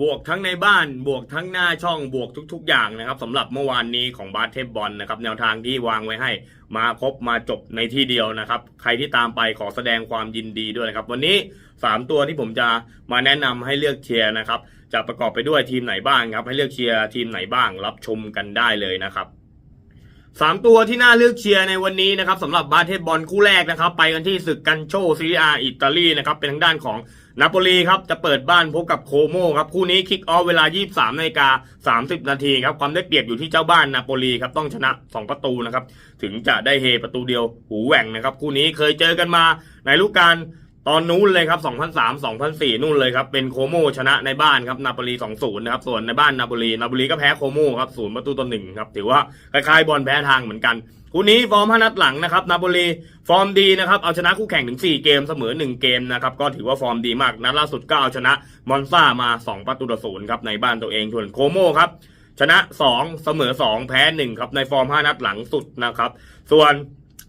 บวกทั้งในบ้านบวกทั้งหน้าช่องบวกทุก ๆ อย่างนะครับสำหรับเมื่อวานนี้ของบาสเทพบอลนะครับแนวทางที่วางไว้ให้ มาครบมาจบในที่เดียวนะครับ ใครที่ตามไปขอแสดงความยินดีด้วยนะครับ วันนี้ 3 ตัวที่ผมจะมาแนะนำให้เลือกเชียร์นะครับ จะประกอบไปด้วยทีมไหนบ้างครับ ให้เลือกเชียร์ทีมไหนบ้างรับชมกันได้เลยนะครับ สามตัวที่น่าเลือกเชียร์ในวันนี้นะครับสำหรับบาสเทพบอลคู่แรกนะครับ ไปกันที่ศึกกันโชซีอาอิตาลีนะครับ เป็นทางด้านของนาโปลีครับ จะเปิดบ้านพบกับโคโมครับ คู่นี้คิกออฟเวลา 23นาฬิกา30 นาทีครับ ความได้เปรียบอยู่ที่เจ้าบ้านนาโปลีครับ ต้องชนะ 2 ประตูนะครับ ถึงจะได้เฮประตูเดียวหูแหว่งนะครับ คู่นี้เคยเจอกันมาในฤดูกาล ตอนนู้นเลยครับ 2003 2004 นู่นเลยครับ เป็นโคโมชนะในบ้านครับ นาโปลี2-0 นะครับ ส่วนในบ้านนาโปลี นาโปลีก็แพ้โคโมครับศูนย์ประตูต่อหนึ่งครับ ถือว่าคล้ายๆบอลแพ้ทางเหมือนกัน คู่นี้ฟอร์มห้านัดหลังนะครับ นาโปลีฟอร์มดีนะครับ เอาชนะคู่แข่งถึง 4 เกมเสมอ 1 เกมนะครับ ก็ถือว่าฟอร์มดีมาก นัดล่าสุดก็เอาชนะมอนซ่ามา 2 ประตูต่อศูนย์ครับ ในบ้านตัวเอง ส่วนโคโมครับ ชนะ 2 เสมอ 2 แพ้1ครับ ในฟอร์ม 5 นัดหลังสุดนะครับ ส่วน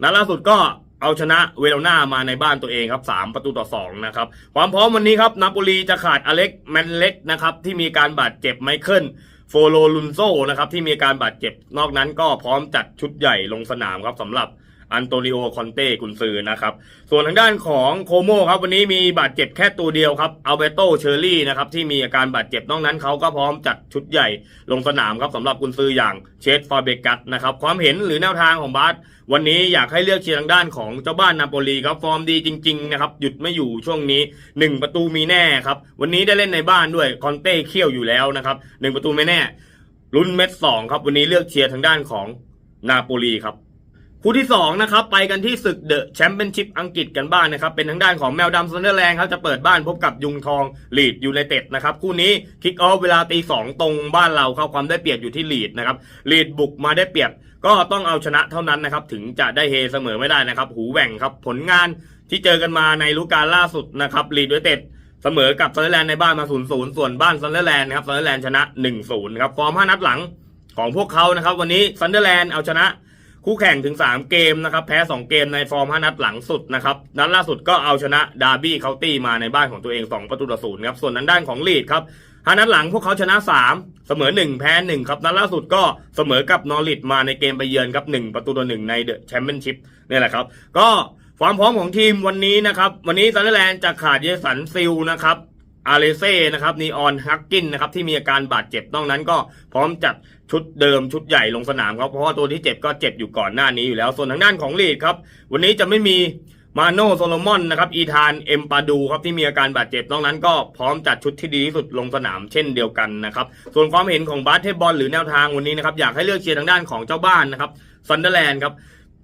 นัดล่าสุดก็ เอาชนะเวโรนามาในบ้านตัวเองครับ 3 ประตูต่อ 2 นะครับ ความพร้อมวันนี้ครับนาโปลีจะขาดอเล็กแมนเล็กนะครับที่มีการบาดเจ็บไมเคิลโฟโลลุนโซนะครับที่มีการบาดเจ็บนอกนั้นก็พร้อมจัดชุดใหญ่ลงสนามครับสำหรับ อันโตนิโอคอนเต้กุนซือนะครับ ส่วนทางด้านของโคโมครับวันนี้มีบาดเจ็บแค่ตัวเดียวครับอัลเบโตเชอรี่นะครับที่มีอาการบาดเจ็บนอกนั้นเขาก็พร้อมจัดชุดใหญ่ลงสนามครับสำหรับกุนซืออย่างเชสฟาเบกัสนะครับความเห็นหรือแนวทางของบาสวันนี้อยากให้เลือกเชียร์ทางด้านของเจ้าบ้านนาโปลีครับฟอร์มดีจริงๆนะครับหยุดไม่อยู่ช่วงนี้ 1 ประตูมีแน่ครับวันนี้ได้เล่นในบ้านด้วยคอนเต้เขี้ยวอยู่แล้วนะครับหนึ่งประตูไม่แน่ลุ้นเม็ดสองครับวันนี้เลือกเชียร์ทางด้านของนาโปลีครับ คู่ที่2นะครับไปกันที่ศึกเดอะแชมเปี้ยนชิพอังกฤษกันบ้างนะครับเป็นทางด้านของแมวดำซันเดอร์แลนด์ครับจะเปิดบ้านพบกับยุงทองลีดยูไนเต็ดนะครับคู่นี้คิกออฟเวลาตีสองตรงบ้านเราเข้าความได้เปรียบอยู่ที่ลีดนะครับลีดบุกมาได้เปรียบก็ต้องเอาชนะเท่านั้นนะครับถึงจะได้เฮเสมอไม่ได้นะครับหูแหว่งครับผลงานที่เจอกันมาในฤดูกาลล่าสุดนะครับลีดยูไนเต็ดเสมอกับซันเดอร์แลนด์ในบ้านมา 0-0 ส่วนบ้านซันเดอร์แลนด์นะครับซันเดอร์แลนด์ชนะ 1-0 ครับฟอร์ม5นัดหลังของพวกเขานะครับวันนี้ซันเดอร์แลนด์เอาชนะ คู่แข่งถึง 3 เกมนะครับ แพ้ 2 เกมในฟอร์ม 5 นัดหลังสุดนะครับ นัดล่าสุดก็เอาชนะดาร์บี้เคาน์ตี้มาในบ้านของตัวเอง 2 ประตูต่อศูนย์ครับ ส่วนนั้นด้านของลีดครับห้านัดหลังพวกเขาชนะ 3 เสมอ 1 แพ้ 1 ครับ นัดล่าสุดก็เสมอกับนอริทมาในเกมไปเยือนครับ 1 ประตูต่อ1ในเดอะแชมเปี้ยนชิพนี่แหละครับ ก็ความพร้อมของทีมวันนี้นะครับ วันนี้ซันเดอร์แลนด์จะขาดเยสันซิลนะครับ อาเลเซ่นะครับนีออนฮักกินนะครับที่มีอาการบาดเจ็บนอกนั้นก็พร้อมจัดชุดเดิมชุดใหญ่ลงสนามครับเพราะว่าตัวที่เจ็บก็เจ็บอยู่ก่อนหน้านี้อยู่แล้ว ส่วนทางด้านของลีดครับวันนี้จะไม่มีมาโนโซโลมอนนะครับอีธานเอ็มปาดูครับที่มีอาการบาดเจ็บนอกนั้นก็พร้อมจัดชุดที่ดีที่สุดลงสนามเช่นเดียวกันนะครับส่วนความเห็นของบาสเทบอลหรือแนวทางวันนี้นะครับอยากให้เลือกเชียร์ทางด้านของเจ้าบ้านนะครับซันเดอร์แลนด์ครับ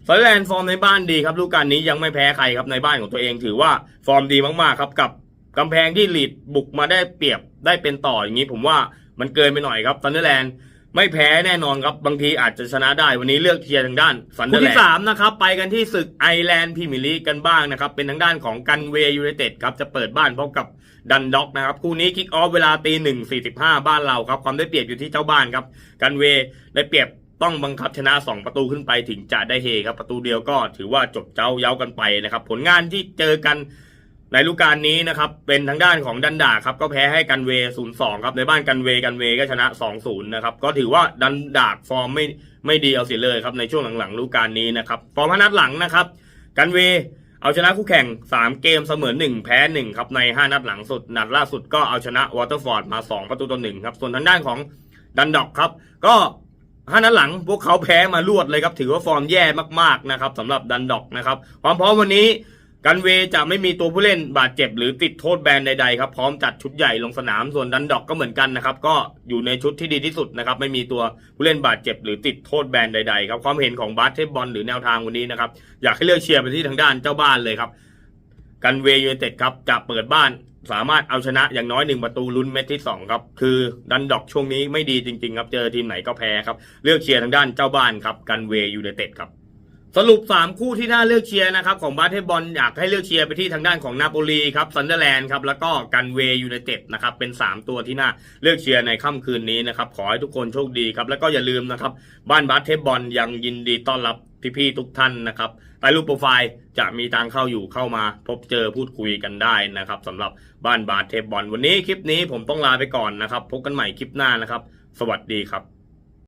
ซันเดอร์แลนด์ฟอร์มในบ้านดีครับฤดูกกาลนี้ยังไม่แพ้ใครครับในบ้านของตัวเองถือว่าฟอร์มดีมากๆครับกับ กำแพงที่ลีดบุกมาได้เปรียบได้เป็นต่ออย่างนี้ ผมว่ามันเกินไปหน่อยครับซันเดอร์แลนด์ไม่แพ้แน่นอนครับ บางทีอาจจะชนะได้วันนี้เลือกเชียร์ทางด้านซันเดอร์แลนด์คู่ที่สามนะครับ ไปกันที่ศึกไอแลนด์พรีเมียร์ลีกกันบ้างนะครับ เป็นทางด้านของกันเวย์ยูไนเต็ดครับ จะเปิดบ้านพบกับดันด็อกนะครับ คู่นี้คิกออฟเวลาตีหนึ่งสี่สิบห้าบ้านเราครับ ความได้เปรียบอยู่ที่เจ้าบ้านครับ กันเวย์ได้เปรียบต้องบังคับชนะ 2 ประตูขึ้นไปถึงจะได้เฮครับประตูเดียวก็ถือว่าจบเจ้าเย้ากันไปนะครับ ผลงานที่เจอกัน ในฤดูกาลนี้นะครับเป็นทางด้านของดันดาครับก็แพ้ให้กันเวย์0-2ครับในบ้านกันเวกันเวก็ชนะ2-0นะครับก็ถือว่าดันดาฟอร์มไม่ไม่ดีเอาเสียเลยครับในช่วงหลังๆฤดูกาลนี้นะครับฟอร์มพนัดหลังนะครับกันเวเอาชนะคู่แข่ง 3 เกมเสมอ 1 แพ้ 1 ครับ ใน 5 นัดหลังสุด นัดล่าสุดก็เอาชนะวอเตอร์ฟอร์ดมา 2 ประตูต่อ1ครับ ส่วนทางด้านของดันด็อกครับ ก็ห้านัดหลังพวกเขาแพ้มารวดเลยครับ ถือว่าฟอร์มแย่มากๆนะครับสำหรับดันด็อกนะครับ ความพร้อมวันนี้ กันเวจะไม่มีตัวผู้เล่นบาดเจ็บหรือติดโทษแบนใดๆครับพร้อมจัดชุดใหญ่ลงสนามส่วนดันด็อกก็เหมือนกันนะครับก็อยู่ในชุดที่ดีที่สุดนะครับไม่มีตัวผู้เล่นบาดเจ็บหรือติดโทษแบนใดๆครับความเห็นของบาสเทบอลหรือแนวทางวันนี้นะครับอยากให้เลือกเชียร์ไปที่ทางด้านเจ้าบ้านเลยครับกันเวย์ยูไนเต็ดครับจะเปิดบ้านสามารถเอาชนะอย่างน้อยหนึ่งประตูลุ้นเม็ดที่สองครับคือดันดอกช่วงนี้ไม่ดีจริงๆครับเจอทีมไหนก็แพ้ครับเลือกเชียร์ทางด้านเจ้าบ้านครับกันเวย์ยูไนเต็ดครับ สรุป 3 คู่ที่น่าเลือกเชียร์นะครับของบาสเทบอลอยากให้เลือกเชียร์ไปที่ทางด้านของนาโปลีครับซันเดอร์แลนด์ครับแล้วก็กันเวย์ยูไนเต็ดนะครับเป็น 3 ตัวที่น่าเลือกเชียร์ในค่ำคืนนี้นะครับขอให้ทุกคนโชคดีครับแล้วก็อย่าลืมนะครับบ้านบาสเทบอลยังยินดีต้อนรับพี่ๆทุกท่านนะครับใต้รูปโปรไฟล์จะมีทางเข้าอยู่เข้ามาพบเจอพูดคุยกันได้นะครับสำหรับบ้านบาสเทบอลวันนี้คลิปนี้ผมต้องลาไปก่อนนะครับพบกันใหม่คลิปหน้านะครับ สวัสดีครับ